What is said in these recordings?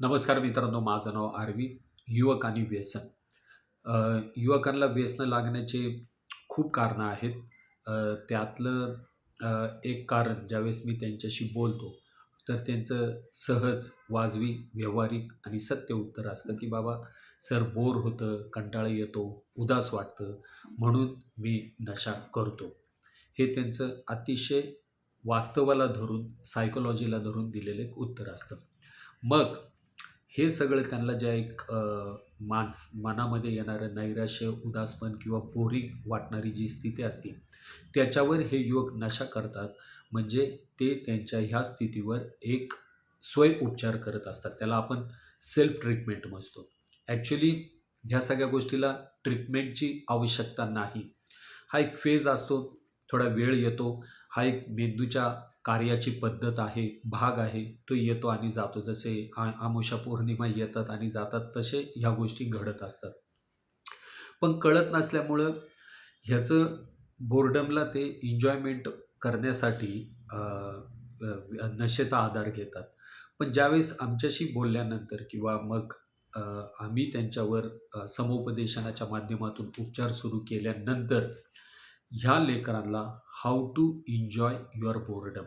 नमस्कार मित्रांनो माझं नाव आरवी युवक आणि व्यसन. युवकांना व्यसनं लागण्याचे खूप कारणं आहेत. त्यातलं एक कारण ज्यावेळेस मी त्यांच्याशी बोलतो तर त्यांचं सहज वाजवी व्यावहारिक आणि सत्य उत्तर असतं की बाबा सर बोर होतं कंटाळा येतो उदास वाटतं म्हणून मी नशा करतो. हे त्यांचं अतिशय वास्तवाला धरून सायकोलॉजीला धरून दिलेलं एक उत्तर असतं. मग हे सगळं त्यांना ज्या एक अ, मानस मनामध्ये येणारं नैराश्य उदासपण किंवा बोरिंग वाटणारी जी स्थिती असते त्याच्यावर हे युवक नशा करतात. म्हणजे ते त्यांच्या ह्या स्थितीवर एक स्वय उपचार करत असतात. त्याला आपण सेल्फ ट्रीटमेंट म्हणतो. ॲक्च्युली ह्या सगळ्या गोष्टीला ट्रीटमेंटची आवश्यकता नाही. हा एक फेज असतो. थोडा वेळ येतो. हा एक मेंदूच्या कार्याची पद्धत आहे भाग आहे तो येतो आणि जातो. जसे आ आमुषा पौर्णिमा येतात आणि जातात तसे ह्या गोष्टी घडत असतात. पण कळत नसल्यामुळं ह्याचं बोर्डमला ते एन्जॉयमेंट करण्यासाठी नशेचा आधार घेतात. पण ज्यावेळेस आमच्याशी बोलल्यानंतर किंवा मग आम्ही त्यांच्यावर समुपदेशनाच्या माध्यमातून उपचार सुरू केल्यानंतर ह्या लेकरांना how to enjoy your boredom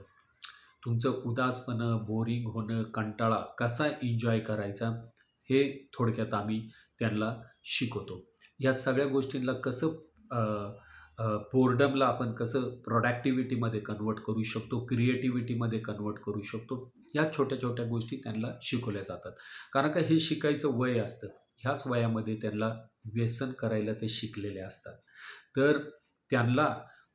तुमचं उदासपणं बोरिंग होणं कंटाळा कसा एन्जॉय करायचा हे थोडक्यात आम्ही त्यांना शिकवतो. या सगळ्या गोष्टींना कसं बोर्डमला आपण कसं प्रोडक्टिव्हिटीमध्ये कन्वर्ट करू शकतो क्रिएटिव्हिटीमध्ये कन्वर्ट करू शकतो या छोट्या छोट्या गोष्टी त्यांना शिकवल्या जातात. कारण का हे शिकायचं वय असतं. ह्याच वयामध्ये त्यांना व्यसन करायला ते शिकलेले असतात. तर त्यांना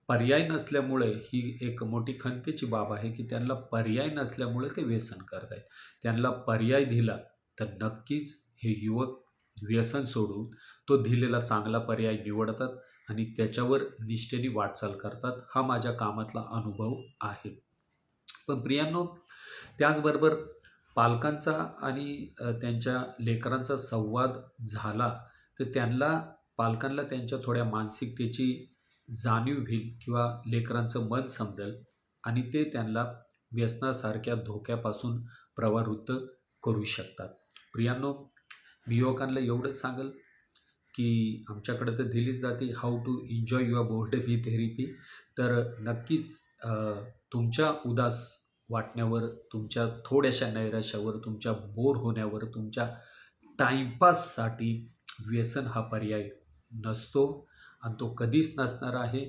पर्याय नसल्यामुळे ही एक मोठी खंतेची बाब आहे की त्यांना पर्याय नसल्यामुळे ते व्यसन करत आहेत त्यांना पर्याय दिला तर नक्कीच हे युवक व्यसन सोडून तो दिलेला चांगला पर्याय निवडतात आणि त्याच्यावर निष्ठेने वाटचाल करतात. हा माझ्या कामातला अनुभव आहे. पण प्रियांनो त्याचबरोबर पालकांचा आणि त्यांच्या लेकरांचा संवाद झाला तर त्यांना पालकांना त्यांच्या थोड्या मानसिकतेची जाणीव होईल किंवा लेकरांचं मन समजेल आणि ते त्यांना व्यसनासारख्या धोक्यापासून प्रवृत्त करू शकतात. प्रियांनो मी युवकांना एवढंच सांगेल की आमच्याकडे तर दिलीच जाते how to enjoy your board he therapy तर नक्कीच तुमच्या उदास वाटण्यावर तुमच्या थोड्याशा नैराश्यावर तुमच्या बोर होण्यावर तुमच्या टाईमपाससाठी व्यसन हा पर्याय नसतो आणि तो कधीच नसणार आहे.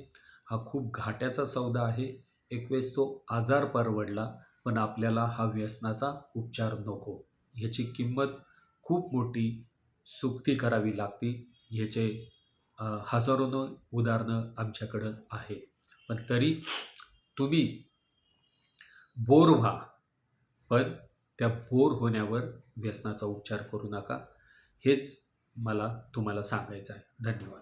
हा खूप घाट्याचा सौदा आहे. एक वेळेस तो आजार परवडला पण आपल्याला हा व्यसनाचा उपचार नको. ह्याची किंमत खूप मोठी सुक्ती करावी लागते. ह्याचे हजारोनं उदाहरणं आमच्याकडं आहेत. पण तरी तुम्ही बोर व्हा पण त्या बोर होण्यावर व्यसनाचा उपचार करू नका. हेच मला तुम्हाला सांगायचं आहे. धन्यवाद.